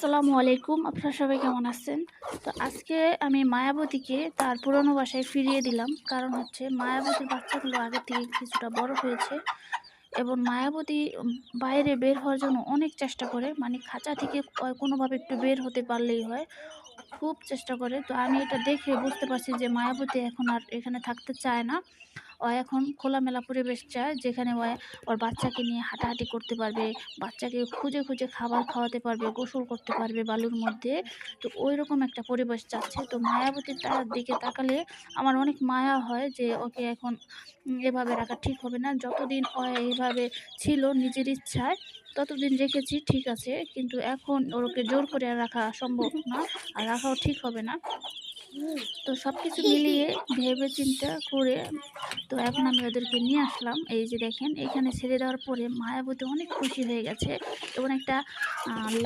আসসালামু আলাইকুম। আপনারা সবাই কেমন আছেন? তো আজকে আমি মায়াবতীকে তার পুরনো বাসায় ফিরিয়ে দিলাম। কারণ হচ্ছে মায়াবতীর বাচ্চাগুলো আগে থেকে কিছুটা বড় হয়েছে এবং মায়াবতী বাইরে বের হওয়ার জন্য অনেক চেষ্টা করে। মানে খাঁচা থেকে কোনোভাবে একটু বের হতে পারলেই হয়। খুব চেষ্টা করে। তো আমি এটা দেখে বুঝতে পারছি যে মায়াবতী এখন আর এখানে থাকতে চায় না। ও এখন খোলামেলা পরিবেশ চায়, যেখানে ও ওর বাচ্চাকে নিয়ে হাঁটাহাঁটি করতে পারবে, বাচ্চাকে খুঁজে খুঁজে খাবার খাওয়াতে পারবে, গোসল করতে পারবে বালুর মধ্যে। তো ওই রকম একটা পরিবেশ চাচ্ছে। তো মায়াবতীর তার দিকে তাকালে আমার অনেক মায়া হয় যে ওকে এখন এভাবে রাখা ঠিক হবে না। যতদিন ও এইভাবে ছিল নিজের ইচ্ছায়, ততদিন রেখেছি ঠিক আছে। কিন্তু এখন ওকে জোর করে রাখা সম্ভব না, আর রাখাও ঠিক হবে না। তো সব কিছু মিলিয়ে ভেবে চিন্তা করে তো এখন আমি ওদেরকে নিয়ে আসলাম। এই যে দেখেন এখানে ছেড়ে দেওয়ার পরে মায়াবতী অনেক খুশি হয়ে গেছে এবং একটা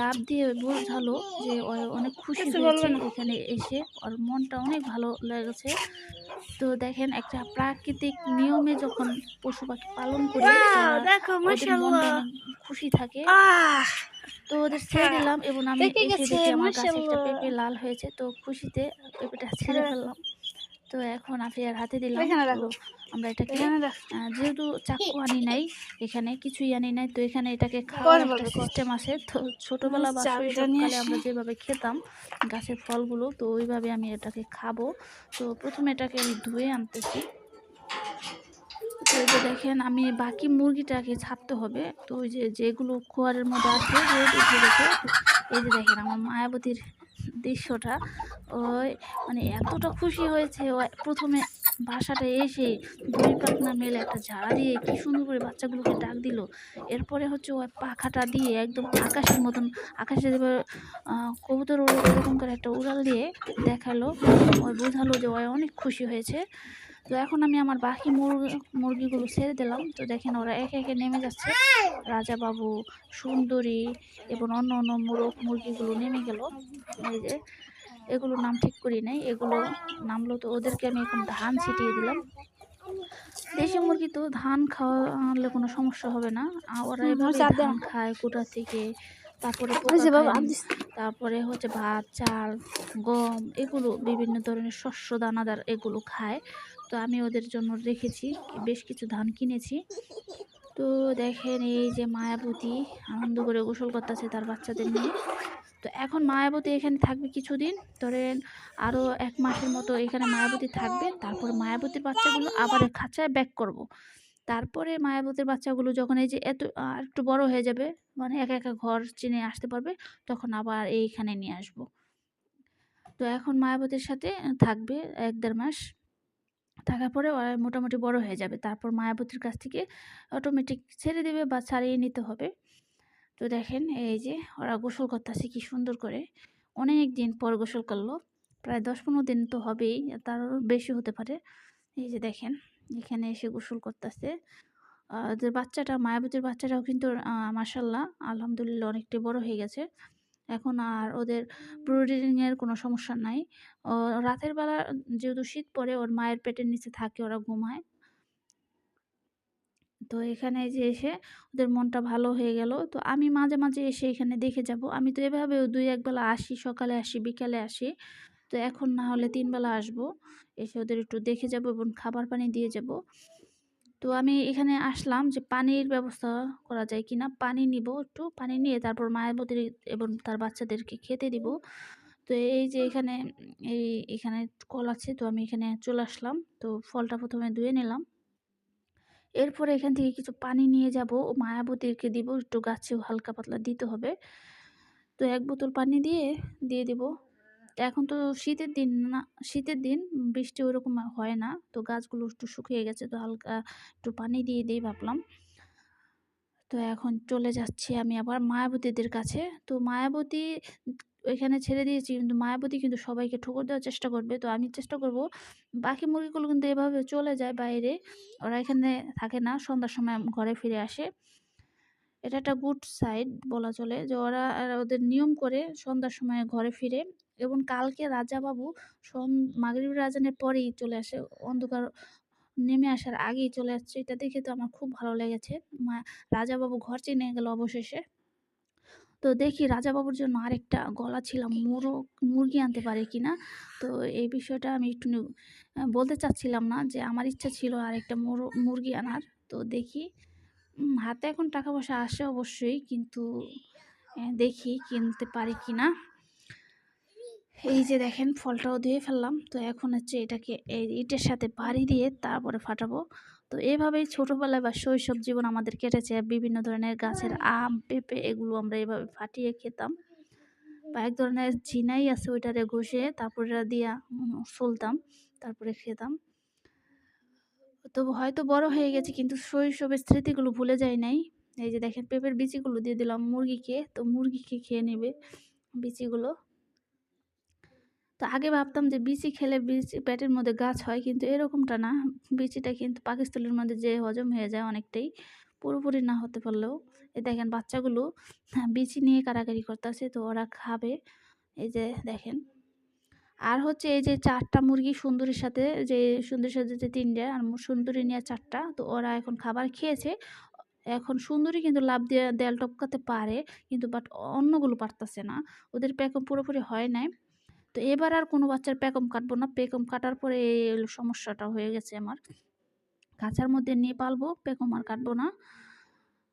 লাভ দিয়ে বোঝালো যে ও অনেক খুশি হয়েছে এখানে এসে। ওর মনটা অনেক ভালো লেগেছে। তো দেখেন একটা প্রাকৃতিক নিয়মে যখন পশু পাখি পালন করি খুশি থাকে। তো ওদের ছেড়ে দিলাম এবং আমি এসে আমার গাছে একটা পেঁপে লাল হয়েছে তো খুশিতে পেঁপেটা ছেড়ে ফেললাম। তো এখন আফিয়ার হাতে দিলাম। আমরা এটাকে যেহেতু চাকু আনি নাই এখানে কিছুই আনি নাই তো এখানে এটাকে খাওয়ার কর একটা সিস্টেম আছে। তো ছোটবেলা বা শৈশবকালে আমরা যেভাবে খেতাম গাছের ফলগুলো তো ওইভাবে আমি এটাকে খাব। তো প্রথমে এটাকে আমি ধুয়ে আনতেছি। তো এই যে দেখেন, আমি বাকি মুরগিটাকে ছাড়তে হবে। তো ওই যে যেগুলো খোয়ারের মধ্যে আছে এই যে দেখেন আমার মায়াবতীর দৃশ্যটা। ওই মানে এতটা খুশি হয়েছে, ও প্রথমে বাসাটা এসে দুই পাখনা মেলে একটা ঝাড়া দিয়ে কি সুন্দর করে বাচ্চাগুলোকে ডাক দিল। এরপরে হচ্ছে ওই পাখাটা দিয়ে একদম আকাশের মতন, আকাশে কবুতর ওরকম করে একটা উড়াল দিয়ে দেখাল, ওই বোঝালো যে ওই অনেক খুশি হয়েছে। তো এখন আমি আমার বাকি মুরগি মুরগিগুলো ছেড়ে দিলাম। তো দেখেন ওরা একে একে নেমে যাচ্ছে। রাজা বাবু সুন্দরী এবং অন্য অন্য মুরগ মুরগিগুলো নেমে গেল। এই যে এগুলো নাম ঠিক করি নাই। এগুলো নামলো তো ওদেরকে আমি এখন ধান ছিটিয়ে দিলাম। দেশি মুরগি তো ধান খাওয়ালে কোনো সমস্যা হবে না। ওরা ধান খায় কুটা থেকে? তারপরে। তারপরে হচ্ছে ভাত চাল গম এগুলো বিভিন্ন ধরনের শস্য দানাদার এগুলো খায়। তো আমি ওদের জন্য রেখেছি, বেশ কিছু ধান কিনেছি। তো দেখেন এই যে মায়াবতী, আনন্দ করে গোসল করতেছে তার বাচ্চাদের নিয়ে। তো এখন মায়াবতী এখানে থাকবে কিছুদিন, ধরেন আরও এক মাসের মতো এখানে মায়াবতী থাকবে, তারপর মায়াবতীর বাচ্চাগুলো আবার খাঁচায় ব্যাক করব। তারপরে মায়াবতীর বাচ্চাগুলো যখন এই যে এত একটু বড় হয়ে যাবে মানে একা একা ঘর চিনে আসতে পারবে, তখন আবার এইখানে নিয়ে আসব। তো এখন মায়াবতীর সাথে থাকবে এক দেড় মাস। থাকার পরে ওরা মোটামুটি বড় হয়ে যাবে। তারপর মায়াবতীর কাছ থেকে অটোমেটিক ছেড়ে দেবে বা ছাড়িয়ে নিতে হবে। তো দেখেন এই যে ওরা গোসল করতেছে কি সুন্দর করে। অনেক দিন পর গোসল করল। প্রায় দশ পনেরো দিন তো হবেই তারও বেশি হতে পারে। এই যে দেখেন, এখানে এসে গোসল করতেছে। ওদের বাচ্চাটা, মায়াবতীর বাচ্চাটাও কিন্তু মাসাল্লাহ আলহামদুলিল্লাহ অনেকটাই বড় হয়ে গেছে। এখন আর ওদের ব্রুডিংয়ের কোনো সমস্যা নাই। ও রাতের বেলা যেহেতু শীত পড়ে, ওর মায়ের পেটের নিচে থাকে, ওরা ঘুমায়। তো এখানে যে এসে ওদের মনটা ভালো হয়ে গেল। তো আমি মাঝে মাঝে এসে এখানে দেখে যাব। আমি তো এভাবে দুই একবেলা আসি, সকালে আসি, বিকালে আসি। তো এখন না হলে তিন বেলা আসব। এসে ওদের একটু দেখে যাব এবং খাবার পানি দিয়ে যাব। তো আমি এখানে আসলাম যে পানির ব্যবস্থা করা যায় কিনা। পানি নিব একটু, পানি নিয়ে তারপর মায়াবতীর এবং তার বাচ্চাদেরকে খেতে দিব। তো এই যে এখানে, এই এখানে কল আছে, তো আমি এখানে চলে আসলাম। তো ফলটা প্রথমে ধুয়ে নিলাম। এরপরে এখান থেকে কিছু পানি নিয়ে যাব, মায়াবতীকে দিব, একটু গাছেও হালকা পাতলা দিতে হবে। তো এক বোতল পানি দিয়ে দিয়ে দিব। এখন তো শীতের দিন না, শীতের দিন বৃষ্টি ওরকম হয় না। তো গাছগুলো একটু শুকিয়ে গেছে, তো হালকা একটু পানি দিয়ে দিই ভাবলাম। তো এখন চলে যাচ্ছি আমি আবার মায়াবতীদের কাছে। তো মায়াবতী এখানে ছেড়ে দিয়েছি, কিন্তু মায়াবতী কিন্তু সবাইকে ঠোকর দেওয়ার চেষ্টা করবে। তো আমি চেষ্টা করব, বাকি মুরগিগুলো কিন্তু এভাবে চলে যায় বাইরে। ওরা এখানে থাকে না, সন্ধ্যার সময় ঘরে ফিরে আসে। এটা একটা গুড সাইড বলা চলে যে ওরা ওদের নিয়ম করে সন্ধ্যার সময় ঘরে ফিরে। এবং কালকে রাজাবাবু সন মাগরিবের আজানের পরেই চলে আসে। অন্ধকার নেমে আসার আগেই চলে আসছে। এটা দেখে তো আমার খুব ভালো লেগেছে। মা, রাজাবাবু ঘর চিনে গেল অবশেষে। তো দেখি রাজাবাবুর জন্য আরেকটা গলা ছিলাম মোরগ, মুরগি আনতে পারে কি না? তো এই বিষয়টা আমি একটু বলতে চাচ্ছিলাম না যে আমার ইচ্ছা ছিল আরেকটা মোরগ মুরগি আনার। তো দেখি হাতে এখন টাকা পয়সা আসে অবশ্যই, কিন্তু দেখি কিনতে পারি কিনা এই যে দেখেন ফলটাও ধুয়ে ফেললাম। তো এখন হচ্ছে এটাকে এই ইটের সাথে বাড়ি দিয়ে তারপরে ফাটাবো। তো এইভাবেই ছোটোবেলায় বা শৈশব জীবন আমাদের কেটেছে। বিভিন্ন ধরনের গাছের আম পেঁপে এগুলো আমরা এইভাবে ফাটিয়ে খেতাম। বা এক ধরনের ঝিনাই আছে ওইটারে ঘষে তারপরে দিয়া উম, সলতাম তারপরে খেতাম। তো হয়তো বড় হয়ে গেছে কিন্তু শৈশবের স্মৃতিগুলো ভুলে যায় নাই। এই যে দেখেন পেঁপের বিচিগুলো দিয়ে দিলাম মুরগিকে তো মুরগিকে খেয়ে নেবে বিচিগুলো। তো আগে ভাবতাম যে বিচি খেলে বিচি পেটের মধ্যে গাছ হয়, কিন্তু এরকমটা না। বিচিটা কিন্তু পাকিস্তানের মধ্যে যে হজম হয়ে যায় অনেকটাই, পুরোপুরি না হতে পারলেও। এই দেখেন বাচ্চাগুলো বিচি নিয়ে কারাকারি করতেছে, তো ওরা খাবে। এই যে দেখেন। আর হচ্ছে এই যে চারটা মুরগি সুন্দরীর সাথে, যে সুন্দরীর সাথে যে তিনটে আর সুন্দরী নিয়ে চারটা, তো ওরা এখন খাবার খেয়েছে। এখন সুন্দরী কিন্তু লাভ দিয়ে দেয়াল টপকাতে পারে, কিন্তু বাট অন্যগুলো পারতেছে না। ওদের প্যাকম পুরোপুরি হয় নাই। তো এবার আর কোনো বাচ্চার পেকম কাটবো না। পেকম কাটার পরে এই সমস্যাটা হয়ে গেছে আমার। খাঁচার মধ্যে নিয়ে পালবো পেকম আর কাটবো না।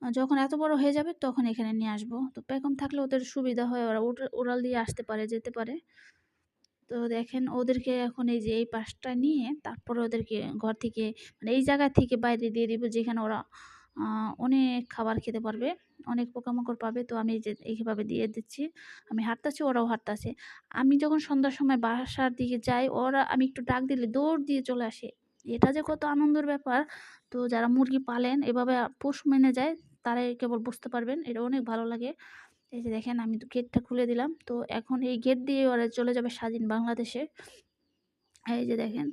যখন এত বড় হয়ে যাবে তখন এখানে নিয়ে আসব। তো পেকম থাকলে ওদের সুবিধা হয়, ওরা উড়াল দিয়ে আসতে পারে, যেতে পারে। তো দেখেন ওদেরকে এখন এই যে এই পাশটা নিয়ে তারপরে ওদেরকে ঘর থেকে মানে এই জায়গা থেকে বাইরে দিয়ে দিব, যেখানে ওরা অনেক খাবার খেতে পারবে। অনেক পোকামাকড় পাবে, তো আমি যে এইভাবে দিয়ে দিচ্ছি। আমি হাঁটতাছি, ওরাও হাঁটতাছে। আমি যখন সন্ধ্যার সময় বাসার দিকে যাই, ওরা আমি একটু ডাক দিলে দৌড় দিয়ে চলে আসে। এটা যে কত আনন্দের ব্যাপার। তো যারা মুরগি পালেন, এভাবে পোষ মেনে যায়, তারাই কেবল বুঝতে পারবেন, এটা অনেক ভালো লাগে। এই যে দেখেন, আমি তো গেটটা খুলে দিলাম। তো এখন এই গেট দিয়ে ওরা চলে যাবে স্বাধীন বাংলাদেশে। এই যে দেখেন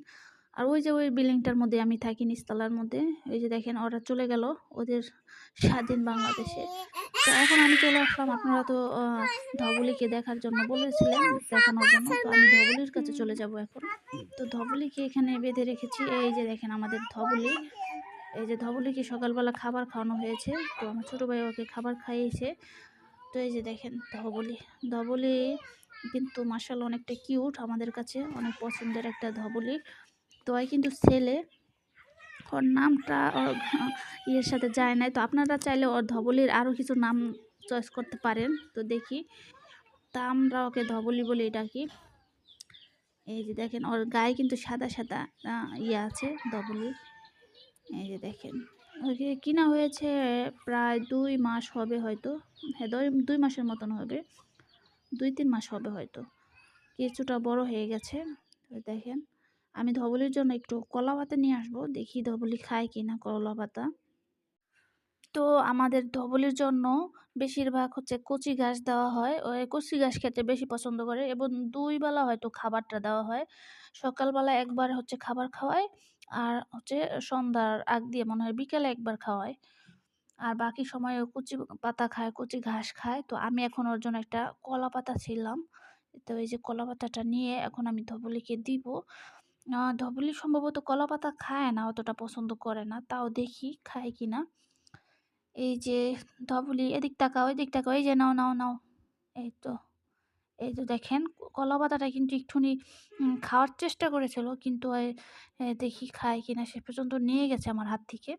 আর ওই যে ওই বিল্ডিংটার মধ্যে আমি থাকি নিচতলার মধ্যে, ওই যে দেখেন ওরা চলে গেল ওদের স্বাধীন বাংলাদেশে। তো এখন আমি চলে আসলাম, আপনারা তো ধবলিকে দেখার জন্য বলেছিলেন, দেখানোর জন্য, তো আমি ধবলির কাছে চলে যাব এখন। তো ধবলিকে এখানে বেঁধে রেখেছি, এই যে দেখেন আমাদের ধবলি। এই যে ধবলিকে সকালবেলা খাবার খাওয়ানো হয়েছে, তো আমার ছোটো ভাই ওকে খাবার খাইয়েছে। তো এই যে দেখেন ধবলি ধবলি কিন্তু মার্শাল অনেকটা কিউট আমাদের কাছে, অনেক পছন্দের একটা ধবলি। তো ওই কিন্তু ছেলে। ওর নামটা ইয়ের সাথে যায় নাই। তো আপনারা চাইলে ওর ধবলির আরও কিছু নাম চয়েস করতে পারেন। তো দেখি। তা আমরা ওকে ধবলি বলে কি এই যে দেখেন, ওর গায়ে কিন্তু সাদা সাদা ইয়ে আছে ধবলি। এই যে দেখেন। ওকে কিনা হয়েছে প্রায় দুই মাস হবে হয়তো। হ্যাঁ দুই মাসের মতন হবে। দুই, তিন মাস হবে হয়তো। কিছুটা বড় হয়ে গেছে। দেখেন। আমি ধবলির জন্য একটু কলা পাতা নিয়ে আসব। দেখি ধবলি খায় কি না কলা পাতা। তো আমাদের ধবলির জন্য বেশিরভাগ হচ্ছে কচি ঘাস দেওয়া হয়। ওই কচি ঘাস খেতে বেশি পছন্দ করে এবং দুই বেলা হয়তো খাবারটা দেওয়া হয়। সকালবেলা একবার হচ্ছে খাবার খাওয়ায় আর হচ্ছে সন্ধ্যার আগ দিয়ে মনে হয় বিকেলে একবার খাওয়ায়। আর বাকি সময় কচি পাতা খায়, কচি ঘাস খায়। তো আমি এখন ওর জন্য একটা কলা পাতা ছিলাম। তো এই যে কলা পাতাটা নিয়ে এখন আমি ধবলিকে দিব। ধবলি সম্ভবত কলা পাতা খায় না, অতটা পছন্দ করে না। তাও দেখি খায় কি না এই যে ধবলি, এদিক তাকাও এদিক তাকাও, এই যে নাও নাও নাও। এই তো এই তো দেখেন কলা পাতাটা কিন্তু একটুখানি খাওয়ার চেষ্টা করেছিল, কিন্তু দেখি খায় কিনা, সে পর্যন্ত নিয়ে গেছে আমার হাত থেকে।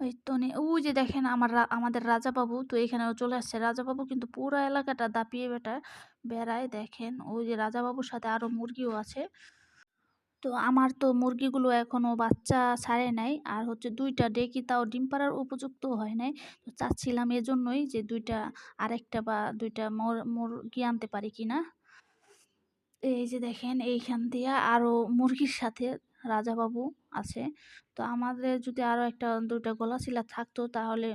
ওই তো ওই যে দেখেন আমার আমাদের রাজাবাবু, তো এখানেও চলে আসছে। রাজাবাবু কিন্তু পুরো এলাকাটা দাপিয়ে বেটা, বেড়ায় দেখেন, ওই যে রাজাবাবুর সাথে আরও মুরগিও আছে। তো আমার তো মুরগিগুলো এখনও বাচ্চা ছাড়ে নাই। আর হচ্ছে দুইটা ডেকি তাও ডিম পাড়ার উপযুক্ত হয় নাই। তো চাচ্ছিলাম এজন্যই যে দুইটা আরেকটা বা দুইটা মোর- মুরগি আনতে পারি কি না এই যে দেখেন, এইখান দিয়ে আরও মুরগির সাথে রাজাবাবু আছে। তো আমাদের যদি আরও একটা দুইটা গলাচিলা থাকতো তাহলে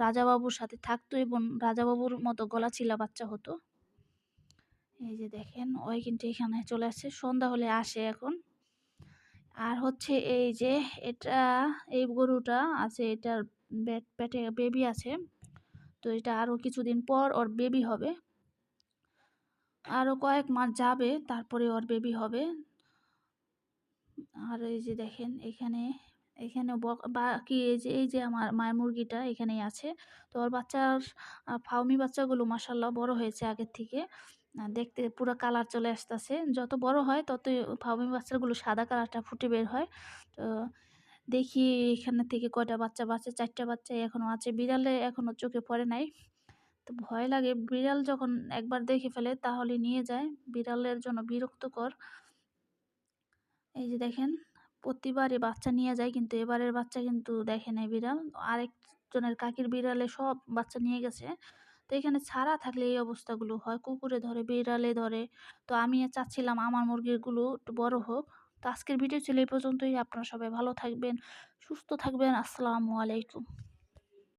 রাজাবাবুর সাথে থাকতো এবং রাজাবাবুর মতো গলাচিলা বাচ্চা হতো। এই যে দেখেন, ওই কিন্তু এখানে চলে আসছে, সন্ধ্যা হলে আসে এখন আর হচ্ছে এই যে এটা, এই গরুটা আছে, এটার পেট- বেবি আছে তো এটা আরও কিছুদিন পর ওর বেবি হবে আরও কয়েক মাস যাবে, তারপরে ওর বেবি হবে আর এই যে দেখেন, এখানে এখানে বক এই যে এই যে আমার মায়ের মুরগিটা এখানেই আছে। তো ওর বাচ্চার ফাউমি বাচ্চাগুলো মাশাআল্লাহ বড় হয়েছে আগের থেকে। দেখতে পুরো কালার চলে আসতেছে। যত বড় হয় ততই ফাউমি বাচ্চাগুলো সাদা কালারটা ফুটে বের হয়। তো দেখি এখানে থেকে কয়টা বাচ্চা বাচ্চা ৪ বাচ্চা এখনও আছে। বিড়ালে এখনও চোখে পড়ে নাই। তো ভয় লাগে বিড়াল যখন একবার দেখে ফেলে তাহলে নিয়ে যায়। বিড়ালের জন্য বিরক্তকর। এই যে দেখেন, প্রতিবারই বাচ্চা নিয়ে যায় কিন্তু এবারের বাচ্চা কিন্তু দেখে নাই বিড়াল। আরেকজনের কাকির বিড়ালে সব বাচ্চা নিয়ে গেছে। তো এখানে ছাড়া থাকলে এই অবস্থাগুলো হয়। কুকুরে ধরে, বিড়ালে ধরে। তো আমি চাচ্ছিলাম আমার মুরগিগুলো একটু বড় হোক। তো আজকের ভিডিও ছিল এই পর্যন্তই। আপনারা সবাই ভালো থাকবেন, সুস্থ থাকবেন। আসসালামু আলাইকুম।